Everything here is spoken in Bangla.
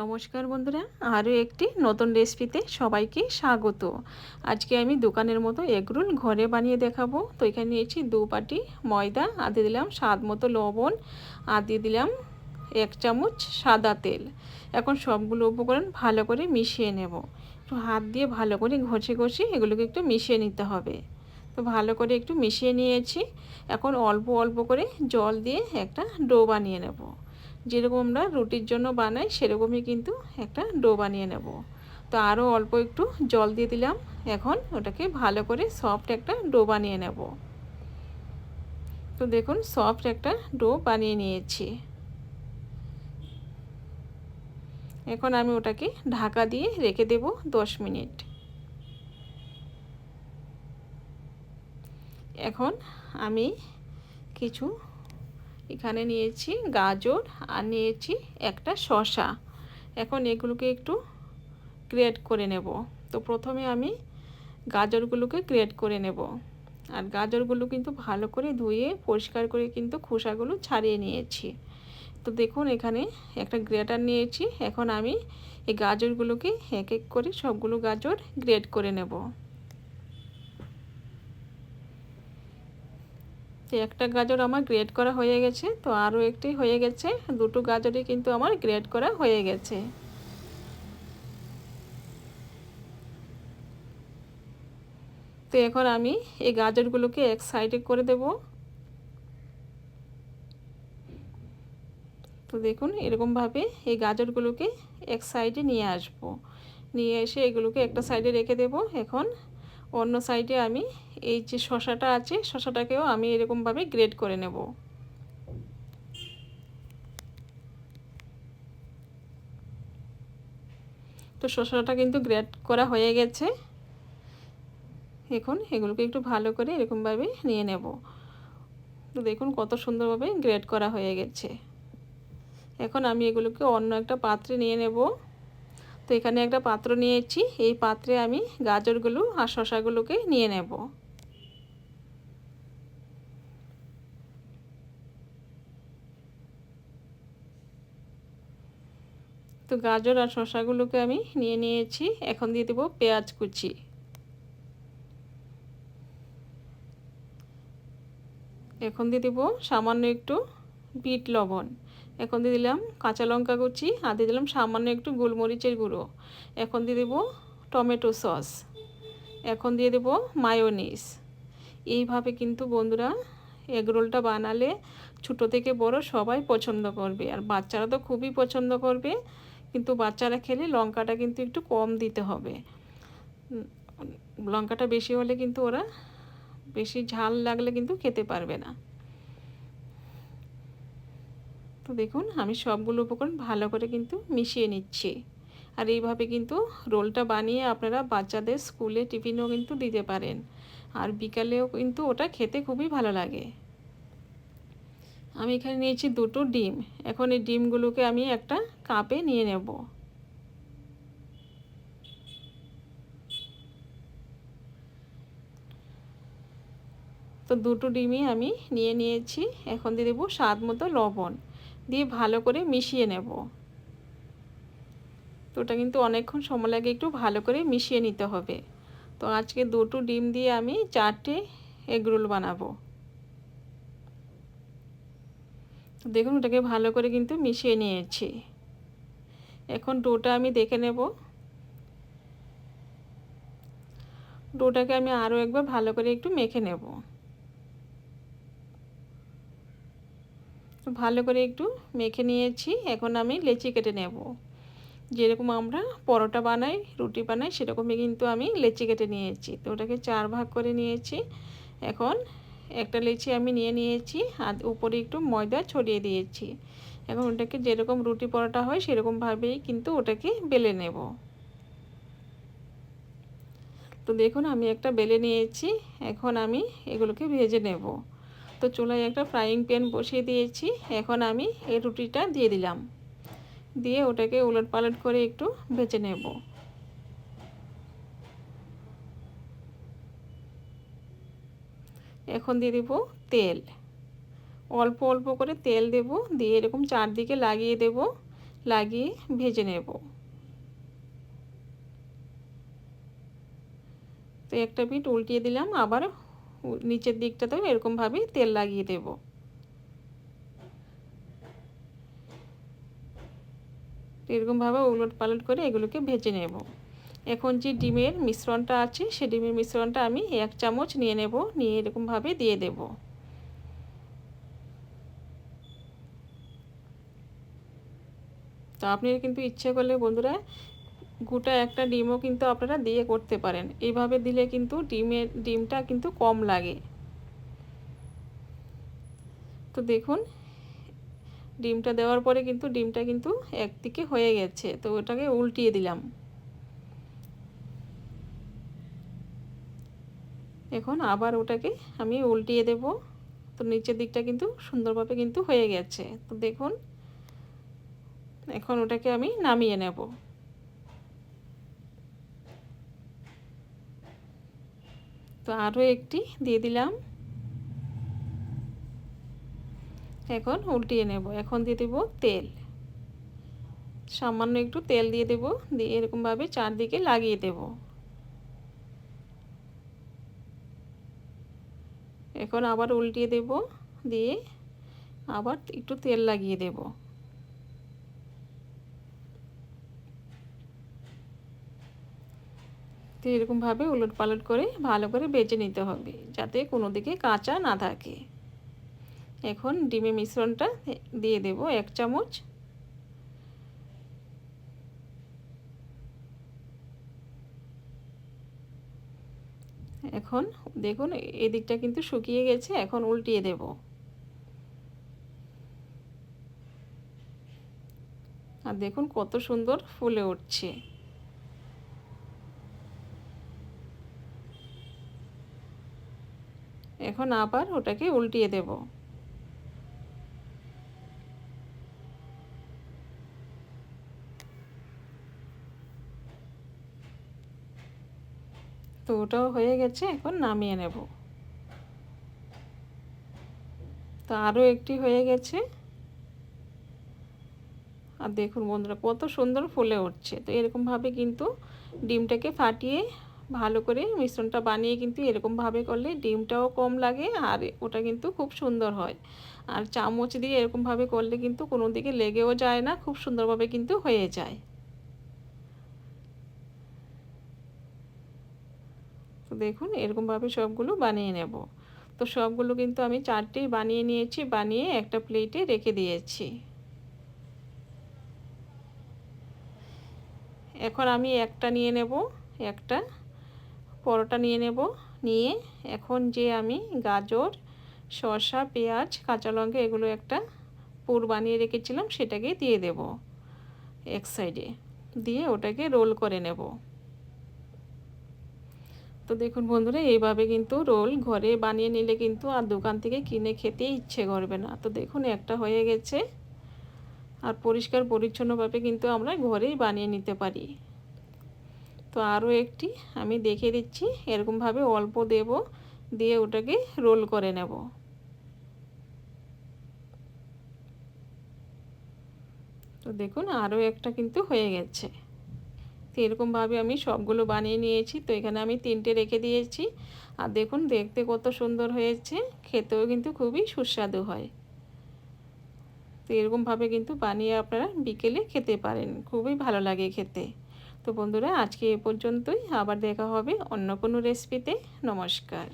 নমস্কার বন্ধুরা, আরও একটি নতুন রেসিপিতে সবাইকে স্বাগত। আজকে আমি দোকানের মতো এগরোল ঘরে বানিয়ে দেখাবো। তো এখানে নিয়েছি দু পাটি ময়দা, আর দিয়ে দিলাম স্বাদ মতো লবণ, আর দিয়ে দিলাম এক চামচ সাদা তেল। এখন সবগুলো উপকরণ ভালো করে মিশিয়ে নেব। একটু হাত দিয়ে ভালো করে ঘষে ঘষে এগুলোকে একটু মিশিয়ে নিতে হবে। তো ভালো করে একটু মিশিয়ে নিয়েছি। এখন অল্প অল্প করে জল দিয়ে একটা ডো বানিয়ে নেব। যেরকম আমরা রুটির জন্য বানাই, সেরকমই কিন্তু একটা ডো বানিয়ে নেব। তো আরও অল্প একটু জল দিয়ে দিলাম, এখন ওটাকে ভালো করে সফট একটা ডো বানিয়ে নেব। তো দেখুন, সফট একটা ডো বানিয়ে নিয়েছি। এখন আমি ওটাকে ঢাকা দিয়ে রেখে দেব দশ মিনিট। এখন আমি কিছু এখানে নিয়েছি গাজর আর নিয়েছি একটা শশা এখন এগুলোকে একটু গ্রেট করে নেব। তো প্রথমে আমি গাজরগুলোকে গ্রেট করে নেব। আর গাজরগুলো কিন্তু ভালো করে ধুয়ে, পরিষ্কার করে কিন্তু খোসাগুলো ছাড়িয়ে নিয়েছি। তো দেখুন এখানে একটা গ্রেটার নিয়েছি। এখন আমি এই গাজরগুলোকে এক এক করে সবগুলো গাজর গ্রেট করে নেব। তো একটা গাজর আমার গ্রেড করা হয়ে গেছে, তো আরও একটি হয়ে গেছে। দুটো গাজরই কিন্তু আমার গ্রেড করা হয়ে গেছে। তো এখন আমি এই গাজরগুলোকে এক সাইডে করে দেব। তো দেখুন, এরকমভাবে এই গাজরগুলোকে এক সাইডে নিয়ে আসব। নিয়ে এসে এগুলোকে একটা সাইডে রেখে দেব। এখন অন্য সাইডে আমি এই যে শশাটা আছে, শশাটাকেও আমি এরকমভাবে গ্রেড করে নেব। তো শশাটা কিন্তু গ্রেড করা হয়ে গেছে। এখন এগুলোকে একটু ভালো করে এরকমভাবে নিয়ে নেব। তো দেখুন কত সুন্দরভাবে গ্রেড করা হয়ে গেছে। এখন আমি এগুলোকে অন্য একটা পাত্রে নিয়ে নেব। তো এখানে একটা পাত্র নিয়েছি। এই পাত্রে আমি গাজরগুলো আর শশাগুলোকে নিয়ে নেব। তো গাজর আর শশাগুলোকে আমি নিয়ে নিয়েছি। এখন দিয়ে দেবো পেঁয়াজ কুচি। এখন দিয়ে দেবো সামান্য একটু বিট লবণ। এখন দিয়ে দিলাম কাঁচা লঙ্কা কুচি আর দিয়ে দিলাম সামান্য একটু গোলমরিচের গুঁড়ো। এখন দিয়ে দেবো টমেটো সস। এখন দিয়ে দেবো মায়োনিস। এইভাবে কিন্তু বন্ধুরা এগরোলটা বানালে ছোটো থেকে বড় সবাই পছন্দ করবে আর বাচ্চারা তো খুবই পছন্দ করবে, কিন্তু বাচ্চারা খেলে লঙ্কাটা কিন্তু একটু কম দিতে হবে। লঙ্কাটা বেশি হলে কিন্তু ওরা বেশি ঝাল লাগলে কিন্তু খেতে পারবে না তো দেখুন, আমি সবগুলো উপকরণ ভালো করে কিন্তু মিশিয়ে নিচ্ছি। আর এইভাবে কিন্তু রোলটা বানিয়ে আপনারা বাচ্চাদের স্কুলে টিফিনও কিন্তু দিতে পারেন। আর বিকালেও কিন্তু ওটা খেতে খুবই ভালো লাগে। আমি এখানে নিয়েছি দুটো ডিম। এখন এই ডিমগুলোকে আমি একটা কাপে নিয়ে নেব। তো দুটো ডিমই আমি নিয়ে নিয়েছি। এখন দিয়ে দেবো স্বাদ মতো লবণ। দিয়ে ভালো করে মিশিয়ে নেব। তো ওটা কিন্তু অনেকক্ষণ সময় লাগে একটু ভালো করে মিশিয়ে নিতে হবে। তো আজকে দুটো ডিম দিয়ে আমি চারটে এগরোল বানাবো। তো দেখুন ওটাকে ভালো করে কিন্তু মিশিয়ে নিয়েছি। এখন ডোটা আমি দেখে নেব। ডোটাকে আমি আরও একবার ভালো করে একটু মেখে নেব। ভালো করে একটু মেখে নিয়েছি। এখন আমি লেচি কেটে নেব। যেরকম আমরা পরোটা বানাই, রুটি বানাই, সেরকমই কিন্তু আমি লেচি কেটে নিয়েছি। তো ওটাকে চার ভাগ করে নিয়েছি। এখন একটা লেচি আমি নিয়ে নিয়েছি আর উপরে একটু ময়দা ছড়িয়ে দিয়েছি। এখন ওটাকে যেরকম রুটি পরোটা হয়, সেরকমভাবেই কিন্তু ওটাকে বেলে নেব। তো দেখুন, আমি একটা বেলে নিয়েছি। এখন আমি এগুলোকে ভেজে নেব। তো চুলায় একটা ফ্রাইং প্যান বসিয়ে দিয়েছি। এখন আমি এই রুটিটা দিয়ে দিলাম। দিয়ে ওটাকে উলট পালট করে একটু ভেজে নেব। এখন দিয়ে দেব তেল। অল্প অল্প করে তেল দেব। দিয়ে এরকম চারদিকে লাগিয়ে দেব। লাগিয়ে ভেজে নেব। তো একটা পিঠ উল্টিয়ে দিলাম। আবার নিচের দিকটাতেও এরকমভাবে তেল লাগিয়ে দেব। এরকমভাবে উলট পালট করে এগুলোকে ভেজে নেব। এখন যে ডিমের মিশ্রণটা আছে, সে ডিমের মিশ্রণটা আমি এক চামচ নিয়ে নেব, নিয়ে এরকমভাবে দিয়ে দেব। তো আপনি কিন্তু ইচ্ছে করলে বন্ধুরা গোটা একটা ডিমও কিন্তু আপনারা দিয়ে করতে পারেন। এইভাবে দিলে কিন্তু ডিমের ডিমটা কিন্তু কম লাগে। তো দেখুন, ডিমটা দেওয়ার পরে কিন্তু ডিমটা কিন্তু একদিকে হয়ে গেছে। তো ওটাকে উল্টিয়ে দিলাম। এখন আবার ওটাকে আমি উল্টিয়ে দেব। তো নিচের দিকটা কিন্তু সুন্দরভাবে কিন্তু হয়ে গেছে। তো দেখুন, এখন ওটাকে আমি নামিয়ে নেব। তো আরও একটি দিয়ে দিলাম। এখন উল্টিয়ে নেব। এখন দিয়ে দেব তেল। সামান্য একটু তেল দিয়ে দেব। দিয়ে এরকমভাবে চারদিকে লাগিয়ে দেব। এখন আবার উল্টিয়ে দেব। দিয়ে আবার একটু তেল লাগিয়ে দেব। তো এরকমভাবে উলট পালট করে ভালো করে বেজে নিতে হবে, যাতে কোনো দিকে কাঁচা না থাকে। এখন ডিমের মিশ্রণটা দিয়ে দেব এক চামচ। এখন দেখুন, এদিকটা কিন্তু শুকিয়ে গেছে, এখন উল্টিয়ে দেব। আর দেখুন কত সুন্দর ফুলে উঠছে। এখন আবার ওটাকে উল্টিয়ে দেব। তো ওটাও হয়ে গেছে, এখন নামিয়ে নেব। তো আরও একটি হয়ে গেছে। আর দেখুন বন্ধুরা, কত সুন্দর ফুলে উঠছে। তো এরকমভাবে কিন্তু ডিমটাকে ফাটিয়ে ভালো করে মিশ্রণটা বানিয়ে কিন্তু এরকমভাবে করলে ডিমটাও কম লাগে আর ওটা কিন্তু খুব সুন্দর হয়। আর চামচ দিয়ে এরকমভাবে করলে কিন্তু কোনো দিকে লেগেও যায় না, খুব সুন্দরভাবে কিন্তু হয়ে যায়। তো দেখুন, এরকমভাবে সবগুলো বানিয়ে নেব। তো সবগুলো কিন্তু আমি চারটেই বানিয়ে নিয়েছি, বানিয়ে একটা প্লেটে রেখে দিয়েছি। এখন আমি একটা নিয়ে নেব, একটা পরোটা নিয়ে নেব। নিয়ে এখন যে আমি গাজর, শসা, পেঁয়াজ, কাঁচা লঙ্কা এগুলো একটা পুর বানিয়ে রেখেছিলাম সেটাকে দিয়ে দেব এক সাইডে দিয়ে ওটাকে রোল করে নেব। তো দেখুন বন্ধুরা, এইভাবে কিন্তু রোল ঘরে বানিয়ে নিলে কিন্তু আর দোকান থেকে কিনে খেতে ইচ্ছে করবে না। তো দেখুন একটা হয়ে গেছে। আর পরিষ্কার পরিচ্ছন্নভাবে কিন্তু আমরা ঘরেই বানিয়ে নিতে পারি। তো আরও একটি আমি দেখে দিচ্ছি। এরকমভাবে অল্প দেব, দিয়ে ওটাকে রোল করে নেব। তো দেখুন, আরও একটা কিন্তু হয়ে গেছে। তো এরকমভাবে আমি সবগুলো বানিয়ে নিয়েছি। তো এখানে আমি তিনটে রেখে দিয়েছি। আর দেখুন, দেখতে কত সুন্দর হয়েছে। খেতেও কিন্তু খুবই সুস্বাদু হয়। তো এরকমভাবে কিন্তু বানিয়ে আপনারা বিকেলে খেতে পারেন। খুবই ভালো লাগে খেতে। তো বন্ধুরা আজকে এ পর্যন্তই। আবার দেখা হবে অন্য কোনো রেসিপিতে নমস্কার।